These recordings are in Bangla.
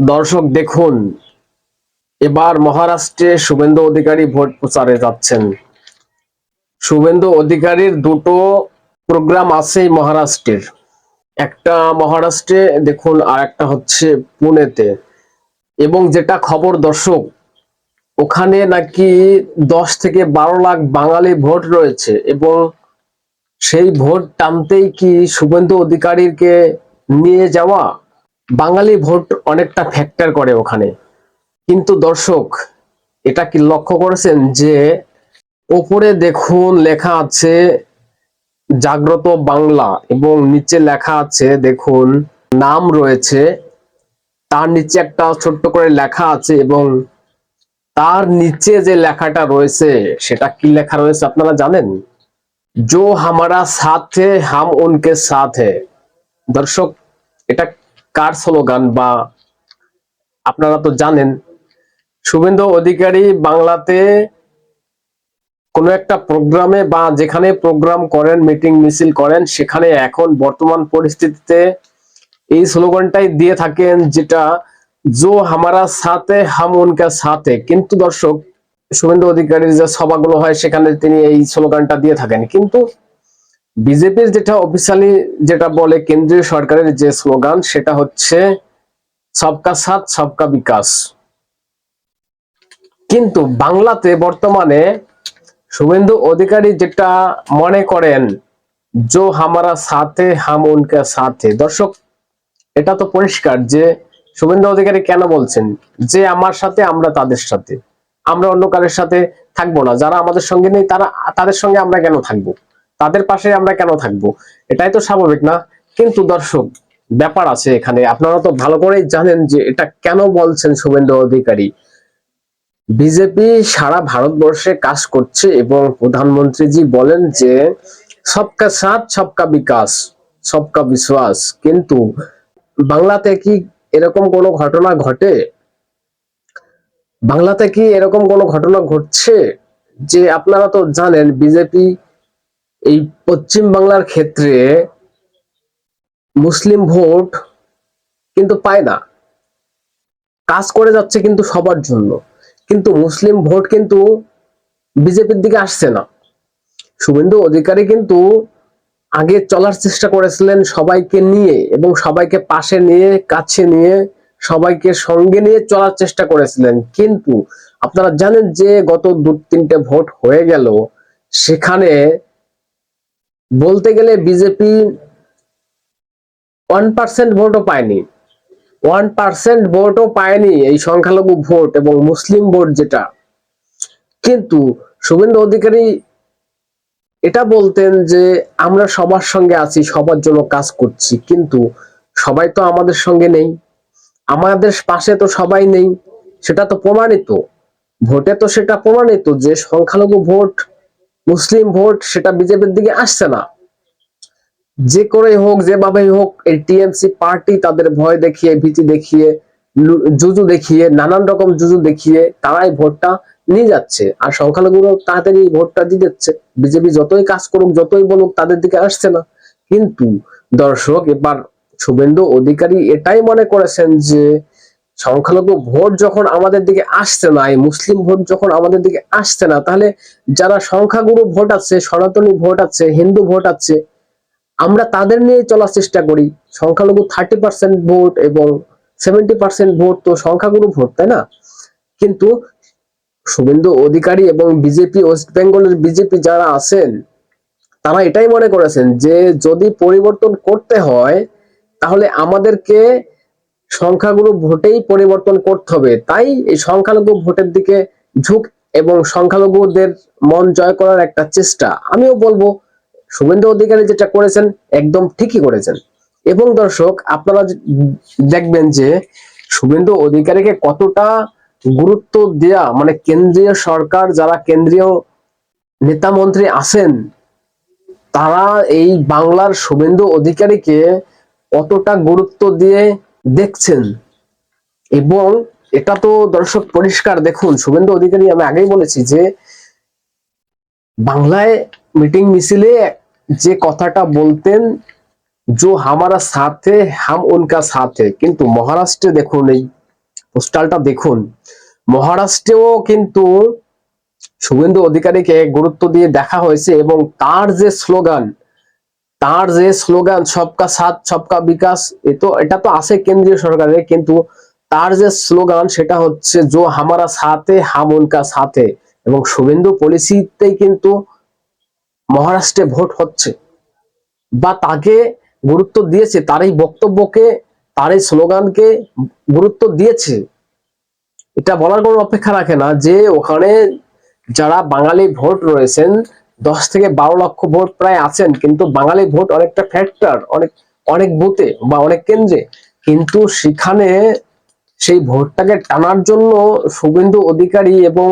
দর্শক দেখুন, এবার মহারাষ্ট্রে শুভেন্দু অধিকারী ভোট প্রচারে যাচ্ছেন। শুভেন্দু অধিকারীর দুটো প্রোগ্রাম আছে মহারাষ্ট্রের। একটা মহারাষ্ট্রে, দেখুন আর একটা হচ্ছে পুনেতে। এবং যেটা খবর দর্শক, ওখানে নাকি দশ থেকে বারো লাখ বাঙালি ভোট রয়েছে এবং সেই ভোট টানতেই কি শুভেন্দু অধিকারীকে নিয়ে যাওয়া বাঙালি ভোট অনেকটা ফ্যাক্টর করে ওখানে। কিন্তু দর্শক, এটা কি লক্ষ্য করেছেন যে ওপরে দেখুন লেখা আছে জাগ্রত বাংলা এবং নিচে লেখা আছে দেখুন নাম রয়েছে, তার নিচে একটা ছোট্ট করে লেখা আছে এবং তার নিচে যে লেখাটা রয়েছে, সেটা কি লেখা রয়েছে আপনারা জানেন? জো হামারা সাথে, হাম উনকে সাথে। দর্শক, এটা কার স্লোগান বা আপনারা তো জানেন, শুভেন্দু অধিকারী বাংলাতে কোনো একটা প্রোগ্রামে বা যেখানে প্রোগ্রাম করেন, মিটিং, মিছিল করেন, সেখানে এখন বর্তমান পরিস্থিতিতে এই স্লোগানটাই দিয়ে থাকেন যেটা, জো হামারা সাথে, হাম উনকা সাথে। কিন্তু দর্শক, শুভেন্দু অধিকারীর যে সভাগুলো হয়, সেখানে তিনি এই স্লোগানটা দিয়ে থাকেন। কিন্তু বিজেপির যেটা অফিসিয়ালি যেটা বলে কেন্দ্রীয় সরকারের যে স্লোগান, সেটা হচ্ছে সবকা সাথ, সবকা বিকাশ কিন্তু বাংলাতে বর্তমানে শুভেন্দু অধিকারী যেটা মনে করেন জো হামারা সাথে, হাম উনকা সাথে দর্শক, এটা তো পরিষ্কার যে শুভেন্দু অধিকারী কেন বলছেন? যে আমার সাথে, আমরা তাদের সাথে। আমরা অন্য কারের সাথে থাকব না। যারা আমাদের সঙ্গে নেই, তারা, তাদের সঙ্গে আমরা কেন থাকব? তাদের পাশে আমরা কেন থাকব? এটাই তো স্বাভাবিক না। কিন্তু দর্শক, ব্যাপার আছে এখানে। আপনারা তো ভালো করেই জানেন যে এটা কেন বলছেন শুভেন্দু অধিকারী। বিজেপি সারা ভারতবর্ষে কাজ করছে এবং প্রধানমন্ত্রীজি বলেন যে, সবকা সাথ, সবকা বিকাশ, সবকা বিশ্বাস। কিন্তু বাংলাতে কি এরকম কোনো ঘটনা ঘটে? বাংলাতে কি এরকম কোনো ঘটনা ঘটছে? যে আপনারা তো জানেন, বিজেপি এই পশ্চিম বাংলার ক্ষেত্রে মুসলিম ভোট কিন্তু পায় না। কাজ করে যাচ্ছে কিন্তু সবার জন্য। কিন্তু মুসলিম ভোট কিন্তু বিজেপির দিকে আসছে না। শুভেন্দু অধিকারী কিন্তু আগে চলার চেষ্টা করেছিলেন সবাইকে নিয়ে এবং সবাইকে পাশে নিয়ে, কাছে নিয়ে, সবাইকে সঙ্গে নিয়ে চলার চেষ্টা করেছিলেন। কিন্তু আপনারা জানেন যে গত দু তিনটে ভোট হয়ে গেল, সেখানে বলতে গেলে বিজেপি ওয়ান পার্সেন্ট ভোটও পায়নি। ওয়ান পার্সেন্ট ভোটও পায়নি এই সংখ্যালঘু ভোট এবং মুসলিম ভোট যেটা। কিন্তু শুভেন্দু অধিকারী এটা বলতেন যে, আমরা সবার সঙ্গে আছি, সবার জন্য কাজ করছি, কিন্তু সবাই তো আমাদের সঙ্গে নেই। আমাদের পাশে তো সবাই নেই। সেটা তো প্রমাণিত। ভোটে তো সেটা প্রমাণিত যে সংখ্যালঘু ভোট মুসলিম ভোট সেটা বিজেপির দিকে আসছে না। যে করে হোক যেভাবে হোক, এই টিএমসি পার্টি তাদের ভয় দেখিয়ে, ভীতি দেখিয়ে জুজু দেখিয়ে, নানান রকম জুজু দেখিয়ে তারাই ভোটটা নিয়ে যাচ্ছে। আর সংখ্যালঘুরাও তাড়াতাড়ি ভোটটা দিয়ে দিচ্ছে বিজেপি যতই কাজ করুক, যতই বলুক, তাদের দিকে আসছে না। কিন্তু দর্শক, এবার শুভেন্দু অধিকারী এটাই মনে করেছেন যে সংখ্যালঘু ভোট যখন আমাদের দিকে আসছে না, এই মুসলিম ভোট যখন আমাদের দিকে আসছে না, তাহলে যারা সংখ্যাগুরু ভোট আছে, সনাতনী ভোট আছে, হিন্দু ভোট আছে, আমরা তাদের নিয়ে চলার চেষ্টা করি। সংখ্যালঘু থার্টি পার্সেন্ট ভোট এবং সেভেন্টি পার্সেন্ট ভোট তো সংখ্যাগুরু ভোট, তাই না? কিন্তু শুভেন্দু অধিকারী এবং বিজেপি, ওয়েস্ট বেঙ্গলের বিজেপি যারা আছেন, তারা এটাই মনে করেছেন যে যদি পরিবর্তন করতে হয়, তাহলে আমাদেরকে সংখ্যাগুরু ভোটেই পরিবর্তন করতে হবে। তাই এই সংখ্যালঘু ভোটের দিকে ঝুঁক এবং সংখ্যালঘুদের মন জয় করার একটা চেষ্টা। আমিও বলব, শুভেন্দু অধিকারী যেটা করেছেন, একদম ঠিকই করেছেন। এবং দর্শক, আপনারা দেখবেন যে শুভেন্দু অধিকারীকে কতটা গুরুত্ব দেয়া মানে কেন্দ্রীয় সরকার যারা কেন্দ্রীয় নেতা মন্ত্রী আছেন, তারা এই বাংলার শুভেন্দু অধিকারীকে কতটা গুরুত্ব দিয়ে দেখছেন এবং এটা তো দর্শক পরিষ্কার দেখুন শুভেন্দু অধিকারী আমি আগেই বলেছি যে বাংলায় মিটিং মিছিলে যে কথাটা বলতেন जो हमारा साथ है हम उनका साथ है কিন্তু মহারাষ্ট্রে দেখুন এই পোস্টালটা দেখুন মহারাষ্ট্রেও কিন্তু শুভেন্দু অধিকারীকে গুরুত্ব দিয়ে দেখা হয়েছে এবং তার যে স্লোগান তার যে স্লোগান, সবকা সাথ, সবকা বিকাশ, এ তো, এটা তো আছে কেন্দ্রীয় সরকারের, কিন্তু তার যে স্লোগান সেটা হচ্ছে, জো হামারা সাথে, হাম উনকা সাথে। এবং শুভেন্দু পলিসিতেই কিন্তু মহারাষ্ট্রে ভোট হচ্ছে। বা তাকে গুরুত্ব দিয়েছে, তার এই বক্তব্যকে, তার এই স্লোগানকে গুরুত্ব দিয়েছে। এটা বলার কোনো অপেক্ষা রাখে না যে ওখানে যারা বাঙালি ভোট রয়েছেন দশ থেকে বারো লক্ষ ভোট প্রায় আছেন, কিন্তু বাঙালি ভোট অনেকটা ফ্যাক্টর, অনেক অনেক বুথে বা অনেক কেন্দ্রে। কিন্তু সেখানে সেই ভোটটাকে টানার জন্য শুভেন্দু অধিকারী এবং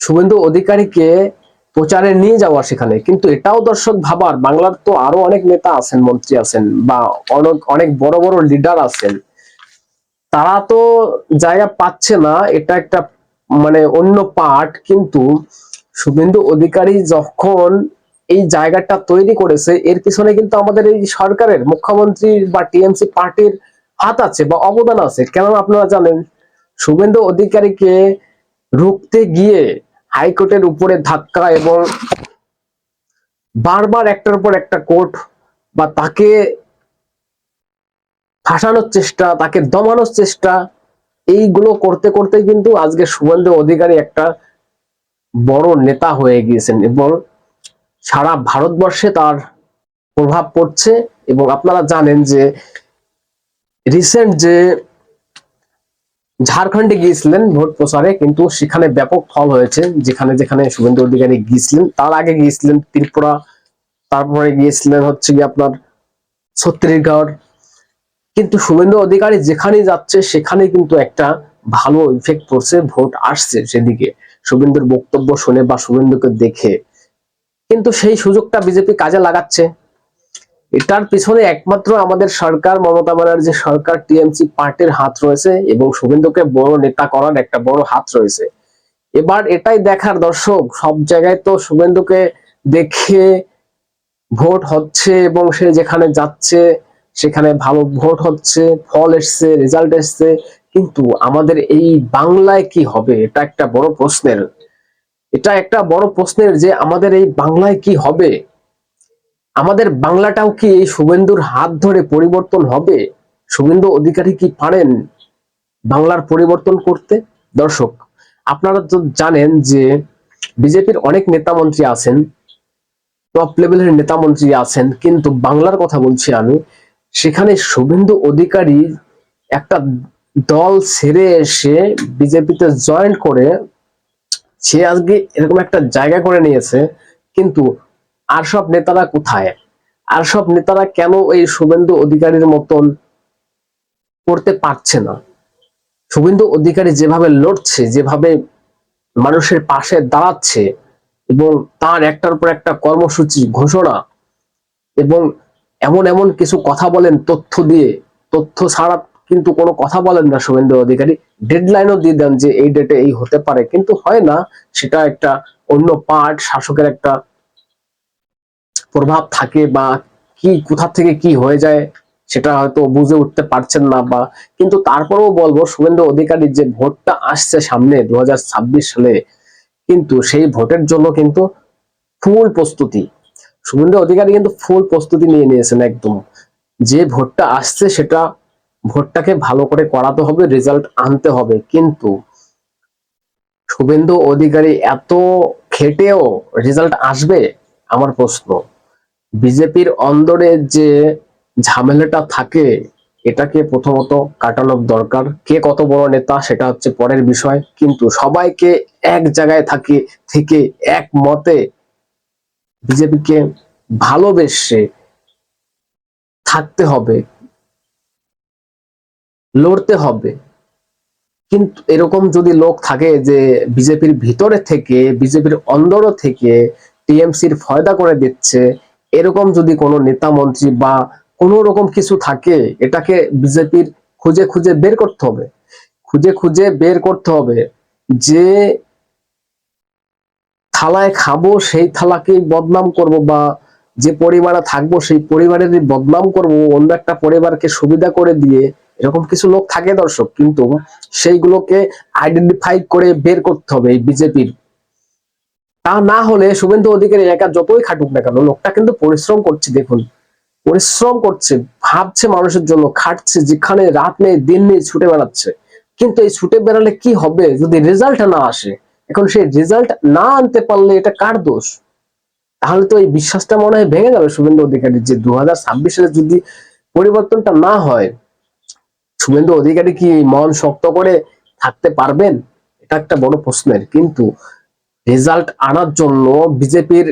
শুভেন্দু অধিকারীকে প্রচারে নিয়ে যাওয়া সেখানে। কিন্তু এটাও দর্শক ভাবার, বাংলার তো আরও অনেক নেতা আছেন, মন্ত্রী আছেন বা অনেক অনেক বড় বড় লিডার আছেন। তারা তো জায়গা পাচ্ছে না, এটা একটা মানে অন্য পার্ট কিন্তু শুভেন্দু অধিকারী যখন এই জায়গাটা তৈরি করেছে, এর পিছনে কিন্তু আমাদের এই সরকারের মুখ্যমন্ত্রী বা টিএমসি পার্টির হাত আছে বা অবদান আছে। কেন আপনারা জানেন, শুভেন্দু অধিকারীকে রুখতে গিয়ে হাইকোর্টের উপরে ধাক্কা এবং বারবার একটার উপর একটা কোর্ট বা তাকে ফাঁসানোর চেষ্টা, তাকে দমানোর চেষ্টা, এইগুলো করতে করতে কিন্তু আজকে শুভেন্দু অধিকারী একটা বড় নেতা হয়ে গিয়েছেন এবং সারা ভারতবর্ষে তার প্রভাব পড়ছে এবং আপনারা জানেন যে রিসেন্ট যে ঝাড়খণ্ডে গিয়েছিলেন ভোট প্রচারে, কিন্তু সেখানে ব্যাপক ফল হয়েছে। যেখানে যেখানে শুভেন্দু অধিকারী গিয়েছিলেন, তার আগে গিয়েছিলেন ত্রিপুরা, তারপরে গিয়েছিলেন হচ্ছে গিয়ে আপনার ছত্তিশগড়। কিন্তু শুভেন্দু অধিকারী যেখানে যাচ্ছে সেখানে কিন্তু একটা ভালো ইফেক্ট পড়ছে ভোট আসছে সেদিকে। শুভেন্দুর বক্তব্য শুনে বা শুভেন্দুকে দেখে। কিন্তু সেই সুযোগটা বিজেপি কাজে লাগাচ্ছে। এটার পিছনে একমাত্র আমাদের সরকার, মমতা ব্যানার্জি সরকার, টিএমসি পার্টির হাত রয়েছে এবং শুভেন্দুকে বড় নেতা করার একটা বড় হাত রয়েছে। এবার এটাই দেখার দর্শক, সব জায়গায় তো শুভেন্দুকে দেখে ভোট হচ্ছে এবং সে যেখানে যাচ্ছে, সেখানে ভালো ভোট হচ্ছে, ফল এসছে রেজাল্ট এসছে কিন্তু আমাদের এই বাংলায় কি হবে? এটা একটা বড় প্রশ্নের। এটা একটা বড় প্রশ্নের যে আমাদের এই বাংলায় কি হবে? আমাদের বাংলাটাও কি এই শুভেন্দুর হাত ধরে পরিবর্তন হবে? শুভেন্দু অধিকারী কি পারেন বাংলার পরিবর্তন করতে? দর্শক, আপনারা তো জানেন যে বিজেপির অনেক নেতা মন্ত্রী আছেন টপ লেভেলের নেতা মন্ত্রী আছেন, কিন্তু বাংলার কথা বলছি আমি, সেখানে শুভেন্দু অধিকারী একটা দল ছেড়ে এসে বিজেপিতে জয়েন করে সে আজকে এরকম একটা জায়গা করে নিয়েছে। কিন্তু আর সব নেতারা কোথায়? আর সব নেতারা কেন এই শুভেন্দু অধিকারীর মতন করতে পারছে না? শুভেন্দু অধিকারী যেভাবে লড়ছে, যেভাবে মানুষের পাশে দাঁড়াচ্ছে এবং তার একটার পর একটা কর্মসূচি ঘোষণা এবং এমন এমন কিছু কথা বলেন তথ্য দিয়ে, তথ্য ছাড়া কিন্তু কোনো কথা বলেন না শুভেন্দু অধিকারী। ডেডলাইনও দিয়ে দেন যে এই ডেটে এই হতে পারে। কিন্তু হয় না, সেটা একটা অন্য পার্ট শাসকের একটা প্রভাব থাকে বা কি, কোথা থেকে কি হয়ে যায়, সেটা হয়তো বুঝে উঠতে পারছেন না বা কিন্তু তারপরেও বলব, শুভেন্দু অধিকারীর যে ভোটটা আসছে সামনে দু হাজার ছাব্বিশ সালে, কিন্তু সেই ভোটের জন্য কিন্তু ফুল প্রস্তুতি। শুভেন্দু অধিকারী কিন্তু ফুল প্রস্তুতি নিয়ে নিয়েছেন একদম। যে ভোটটা আসছে সেটা ভোটটাকে ভালো করে করাতে হবে রেজাল্ট আনতে হবে। কিন্তু শুভেন্দু অধিকারী এত খেটেও রেজাল্ট আসবে? আমার প্রশ্ন। বিজেপির অন্দরে যে ঝামেলাটা থাকে, এটাকে প্রথমত কাটানোর দরকার। কে কত বড় নেতা, সেটা হচ্ছে পরের বিষয়। কিন্তু সবাইকে এক জায়গায় থাকে, থেকে এক মতে বিজেপিকে ভালোবেসে থাকতে হবে। লড়তে হবে। কিন্তু এরকম যদি লোক থাকে যে বিজেপির ভিতরে থেকে, বিজেপির অন্দর থেকে টিএমসির ফয়দা করে দিচ্ছে, এরকম যদি কোনো নেতা মন্ত্রী বা কোনো রকম কিছু থাকে, এটাকে বিজেপির খুঁজে খুঁজে বের করতে হবে। খুঁজে খুঁজে বের করতে হবে যে থালায় খাব, সেই থালাকেই বদনাম করব বা যে পরিবারে থাকব, সেই পরিবারেরই বদনাম করব, অন্য একটা পরিবারকে সুবিধা করে দিয়ে এরকম কিছু লোক থাকে দর্শক, কিন্তু সেইগুলোকে আইডেন্টিফাই করে বের করতে হবে এই বিজেপির। তা না হলে শুভেন্দু অধিকারী একা যতই খাটুক না কেন, লোকটা কিন্তু পরিশ্রম করছে, দেখুন। পরিশ্রম করছে, ভাবছে মানুষের জন্য, খাটছে, যেখানে রাত নেই, দিন নেই, ছুটে বেড়াচ্ছে। কিন্তু এই ছুটে বেড়ালে কি হবে? যদি রেজাল্ট না আসে, এখন সেই রেজাল্ট না আনতে পারলে এটা কার দোষ? তাহলে তো এই বিশ্বাসটা মনে হয় ভেঙে যাবে শুভেন্দু অধিকারী যে দু ছাব্বিশে যদি পরিবর্তনটা না হয় শুভেন্দু অধিকারী কি মন শক্ত করে থাকতে পারবেন? এটা একটা বড় প্রশ্নের। কিন্তু রেজাল্ট আনার জন্য বিজেপির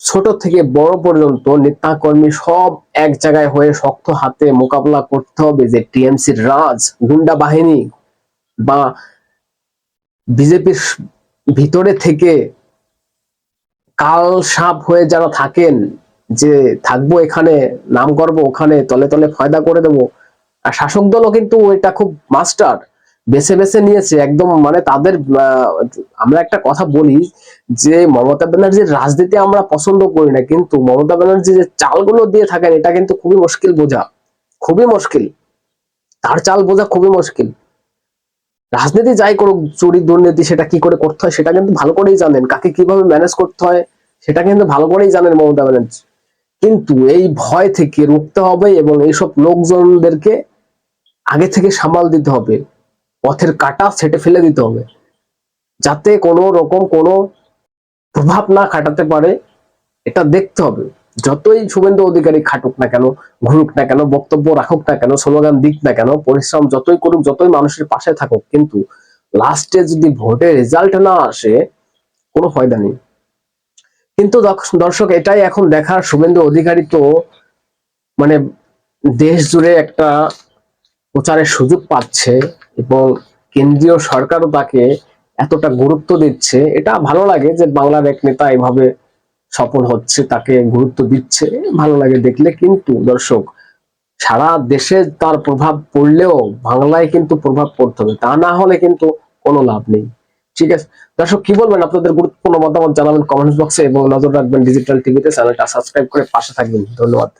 ছোট থেকে বড় পর্যন্ত নেতা কর্মী সব এক জায়গায় হয়ে শক্ত হাতে মোকাবিলা করতে হবে যে টিএমসির রাজ, গুন্ডা বাহিনী বা বিজেপির ভিতরে থেকে কাল সাপ হয়ে যারা থাকেন, যে থাকব এখানে, নাম করব ওখানে, তলে তলে ফয়দা করে দেবো আর শাসক দলও কিন্তু এটা খুব মাস্টার বেছে বেছে নিয়েছে, একদম মানে তাদের আমরা একটা কথা বলি যে মমতা ব্যানার্জির রাজনীতি আমরা পছন্দ করি না, কিন্তু মমতা ব্যানার্জি যে চালগুলো দিয়ে থাকেন, এটা কিন্তু খুবই মুশকিল বোঝা। খুবই মুশকিল। তার চাল বোঝা খুবই মুশকিল। রাজনীতি যাই করুক, চুরি দুর্নীতি সেটা কি করে করতে হয়, সেটা কিন্তু ভালো করেই জানেন। কাকে কীভাবে ম্যানেজ করতে হয়, সেটা কিন্তু ভালো করেই জানেন মমতা ব্যানার্জি। কিন্তু এই ভয় থেকে রুখতে হবে এবং এইসব লোকজনদেরকে আগে থেকে সামাল দিতে হবে। পথের কাটা ছেটে ফেলে দিতে হবে। যাতে কোনো রকম কোনো প্রভাব না খাটাতে পারে, এটা দেখতে হবে। যতই শুভেন্দু অধিকারী খাটুক না কেন, ঘুরুক না কেন, বক্তব্য রাখুক না কেন, স্লোগান দিক না কেন, পরিশ্রম যতই করুক, যতই মানুষের পাশে থাকুক, কিন্তু লাস্টে যদি ভোটের রেজাল্ট না আসে, কোনো ফায়দা নেই। কিন্তু দর্শক, এটাই এখন দেখার শুভেন্দু অধিকারী তো মানে দেশ জুড়ে একটা প্রচারের সুযোগ পাচ্ছে এবং কেন্দ্রীয় সরকারও তাকে এতটা গুরুত্ব দিচ্ছে। এটা ভালো লাগে যে বাংলার এক নেতা এভাবে সফল হচ্ছে, তাকে গুরুত্ব দিচ্ছে, ভালো লাগে দেখলে। কিন্তু দর্শক, সারা দেশে তার প্রভাব পড়লেও বাংলায় কিন্তু প্রভাব পড়তে হবে। তা না হলে কিন্তু কোনো লাভ নেই। ঠিক আছে। দর্শক, কি বলবেন? আপনাদের গুরুত্বপূর্ণ মতামত জানাবেন কমেন্টস বক্সে এবং নজর রাখবেন ডিজিটাল টিভিতে চ্যানেলটা সাবস্ক্রাইব করে পাশে থাকবেন। ধন্যবাদ।